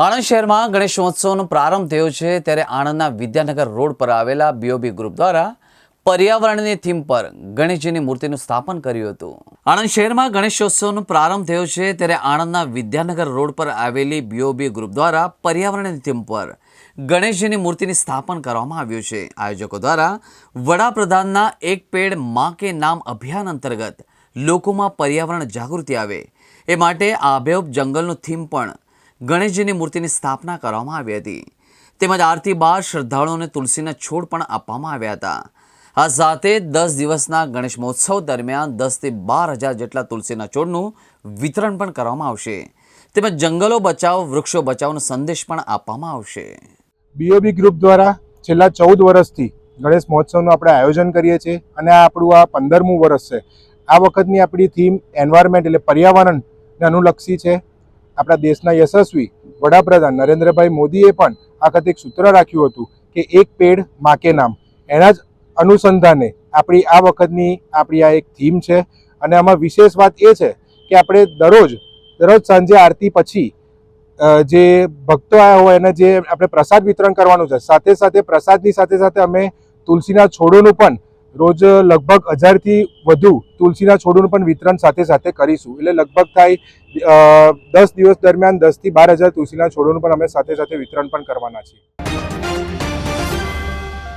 આણંદ શહેરમાં ગણેશોત્સવનો પ્રારંભ થયો છે ત્યારે આણંદના વિદ્યાનગર રોડ પર આવેલા બીઓબી ગ્રુપ દ્વારા પર્યાવરણની થીમ પર ગણેશજીની મૂર્તિનું સ્થાપન કર્યું હતું. આણંદ શહેરમાં ગણેશોત્સવનો પ્રારંભ થયો છે ત્યારે આણંદના વિદ્યાનગર રોડ પર આવેલી બીઓબી ગ્રુપ દ્વારા પર્યાવરણની થીમ પર ગણેશજીની મૂર્તિની સ્થાપન કરવામાં આવ્યું છે. આયોજકો દ્વારા વડાપ્રધાનના એક પેડમાં કે નામ અભિયાન અંતર્ગત લોકોમાં પર્યાવરણ જાગૃતિ આવે. એ માટે આ જંગલનું થીમ પણ ગણેશજીની મૂર્તિની સ્થાપના કરવામાં આવી હતી. તેમજ આરતી બાદ શ્રદ્ધાળુઓને તુલસીના છોડ પણ આપવામાં આવ્યા હતા. આ સાથે દસ દિવસના ગણેશ મહોત્સવ દરમિયાન દસથી બાર હજાર જેટલા તુલસીના છોડનું વિતરણ પણ કરવામાં આવશે. તેમજ જંગલો બચાવ, વૃક્ષો બચાવનો સંદેશ પણ આપવામાં આવશે. બીઓબી ગ્રુપ દ્વારા છેલ્લા ચૌદ વર્ષથી ગણેશ મહોત્સવનું આપણે આયોજન કરીએ છીએ અને આ આપણું આ પંદરમું વર્ષ છે. આ વખતની આપણી થીમ એન્વાયરમેન્ટ એટલે પર્યાવરણને અનુલક્ષી છે. આપણા દેશના યશસ્વી વડાપ્રધાન નરેન્દ્રભાઈ મોદીએ પણ આ એક સૂત્ર રાખ્યું હતું કે એક પેડ માકે નામ. એના જ અનુસંધાને આપણી આ વખતની આપણી આ એક થીમ છે અને આમાં વિશેષ વાત એ છે કે આપણે દરરોજ દરરોજ સાંજે આરતી પછી જે ભક્તો આવ્યા હોય એને જે આપણે પ્રસાદ વિતરણ કરવાનું છે, સાથે સાથે પ્રસાદની સાથે સાથે અમે તુલસીના છોડોનું પણ રોજ લગભગ હજારથી વધુ તુલસીના છોડોનું પણ વિતરણ સાથે સાથે કરીશું. એટલે લગભગ થાય દસ દિવસ દરમિયાન દસથી બાર હજાર તુલસીના છોડોનું પણ અમે સાથે સાથે વિતરણ પણ કરવાના છીએ.